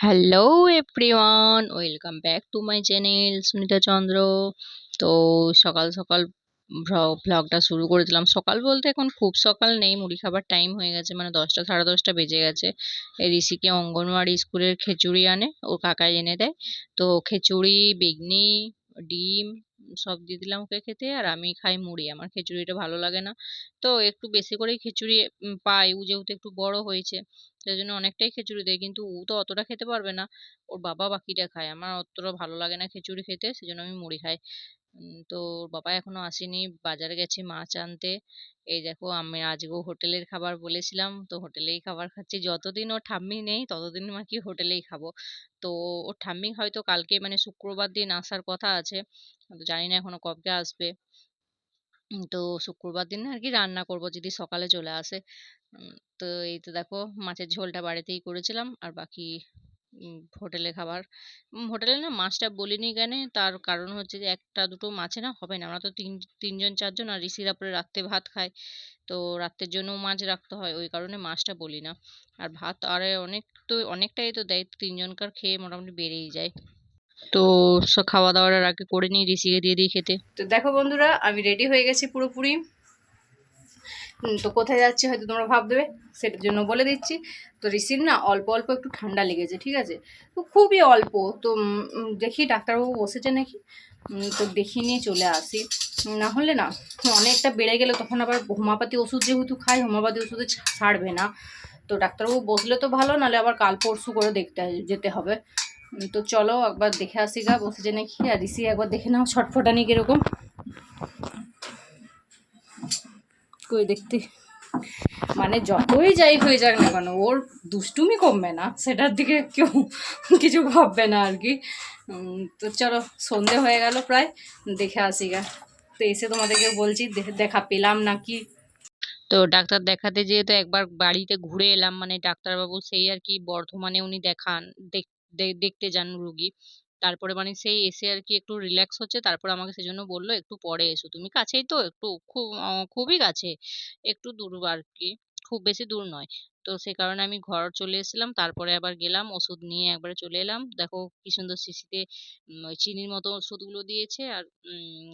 Hello everyone welcome back to my channel Sunita Chandra তো সকাল সকাল ভ্লগটা শুরু করে দিলাম। সকাল বলতে এখন খুব সকাল নেই, মুড়ি খাবার টাইম হয়ে গেছে। মানে দশটা, সাড়ে দশটা বেজে গেছে। এই ঋষিকে অঙ্গনওয়াড়ি স্কুলের খিচুড়ি আনে ও কাকাই এনে দেয়। তো খিচুড়ি, বেগনি, ডিম সব দিয়ে দিলাম ওকে খেতে। আর আমি খাই মুড়ি। আমার খিচুড়িটা ভালো লাগে না। তো একটু বেশি করেই খিচুড়ি পাই। ও যেহেতু একটু বড় হয়েছে, সেই জন্য অনেকটাই খিচুড়ি দেয়। কিন্তু ও তো অতটা খেতে পারবে না। ওর বাবা বাকিটা খায়। আমার অতটা ভালো লাগে না খিচুড়ি খেতে। সেজন্য আমি মুড়ি খাই। তো ওর বাবা এখনও আসেনি। বাজারে গেছে মাছ আনতে। এই দেখো, আমি আজকেও হোটেলের খাবার বলেছিলাম, তো হোটেলেই খাবার খাচ্ছি। যতদিন ওর ঠাম্মি নেই, ততদিন কি হোটেলেই খাব। তো ওর ঠাম্মি হয়তো কালকে মানে শুক্রবার দিন আসার কথা আছে জানি না এখনও কবে আসবে। তো শুক্রবার দিন আর কি রান্না করব, যদি সকালে চলে আসে। তো এই তো দেখো, মাছের ঝোলটা বাড়িতেই করেছিলাম, আর বাকি উম, হোটেলে খাবার। হোটেলে না মাছটা বলিনি কেন তার কারণ হচ্ছে যে একটা দুটো মাছে না হবে না। আমরা তো তিন তিনজন চারজন আর ঋষিরা পরে রাত্রে ভাত খায় তো রাত্রের জন্য মাছ রাখতে হয় ওই কারণে মাছটা বলি না আর ভাত আরে অনেক তো অনেকটাই তো দেয় তিনজনকার খেয়ে মোটামুটি বেড়েই যায়। তো খাওয়া দাওয়ার আগে করে নিই ঋষিকে দিয়ে দিই খেতে। তো দেখো বন্ধুরা আমি রেডি হয়ে গেছি পুরোপুরি। তো কোথায় যাচ্ছি হয়তো তোমরা ভাববে, সেটার জন্য বলে দিচ্ছি। তো ঋষির না অল্প অল্প একটু ঠান্ডা লেগেছে, ঠিক আছে? তো খুবই অল্প, তো দেখি ডাক্তারবাবু বসেছে নাকি? তো দেখিয়ে নিয়ে চলে আসি। না হলে না, অনেকটা বেড়ে গেলে তখন আবার হোমিওপ্যাথি ওষুধ যেহেতু খাই, হোমিওপ্যাথি ওষুধে ছাড়বে না। তো ডাক্তারবাবু বসলে তো ভালো, নাহলে আবার কাল পরশু করে দেখতে যেতে হবে। তো চলো একবার দেখে আসি গা, বসেছে নাকি? আর ঋষি একবার দেখে নাও, ছটফটানি কীরকম। কই দেখতে। মানে যতই যাই হয়ে যাক না কেন, ওর দুষ্টুমি কমবে না, সেটার দিকে কেউ কিছু ভাববে না আর কি। তো চলো, সন্ধে হয়ে গেল প্রায়, দেখে আসি গা। তো এসে তোমাদেরকে বলছি দেখা পেলাম নাকি? তো ডাক্তার দেখাতে যেয়ে তো একবার বাড়িতে ঘুরে এলাম মানে ডাক্তারবাবু সেই আর কি বর্ধমানে উনি দেখান, দেখ- দেখতে যান রুগী। তারপরে মানে সেই এসে আর কি একটু রিল্যাক্স হচ্ছে। তারপরে আমাকে সেজন্য বলল, একটু পরে এসো। তুমি কাছেই তো, একটু খুব খুবই কাছে। একটু দূর আর কি খুব বেশি দূর নয়। তো সে কারণে আমি ঘর চলে এসেছিলাম। তারপরে আবার গেলাম, ওষুধ নিয়ে একবারে চলে এলাম। দেখো কি সুন্দর শিশিতে ওই চিনির মতো ওষুধগুলো দিয়েছে আর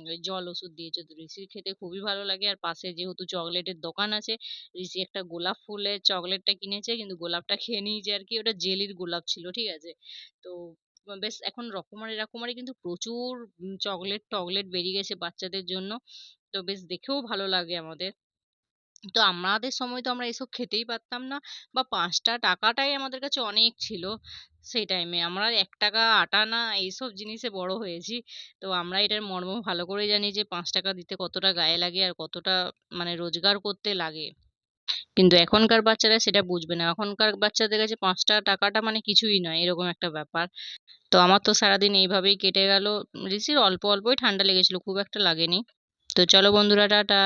ওই জল ওষুধ দিয়েছে। তো ঋষির খেতে খুবই ভালো লাগে। আর পাশে যেহেতু চকলেটের দোকান আছে, ঋষি একটা গোলাপ ফুলের চকলেটটা কিনেছে, কিন্তু গোলাপটা খেয়ে নিয়েছে আর কি ওটা জেলির গোলাপ ছিল, ঠিক আছে? তো বেশ এখন রকমারি রকমারি কিন্তু প্রচুর চকলেট টকলেট বেরিয়ে গেছে বাচ্চাদের জন্য। তো বেশ দেখেও ভালো লাগে আমাদের। তো আমাদের সময় তো আমরা এসব খেতেই পারতাম না বা পাঁচটা টাকাটাই আমাদের কাছে অনেক ছিল সেই টাইমে আমরা এক টাকা আটা না, এইসব জিনিসে বড় হয়েছি। তো আমরা এটার মর্ম ভালো করে জানি যে পাঁচ টাকা দিতে কতটা গায়ে লাগে আর কতটা মানে রোজগার করতে লাগে। কিন্তু এখনকার বাচ্চারা সেটা বুঝবে না। এখনকার বাচ্চাদের কাছে পাঁচটা টাকাটা মানে কিছুই নয়, এরকম একটা ব্যাপার। তো আমার তো সারাদিন এইভাবেই কেটে গেল। রিসির অল্প অল্পই ঠান্ডা লেগেছিল, খুব একটা লাগেনি। তো চলো বন্ধুরা, টাটা।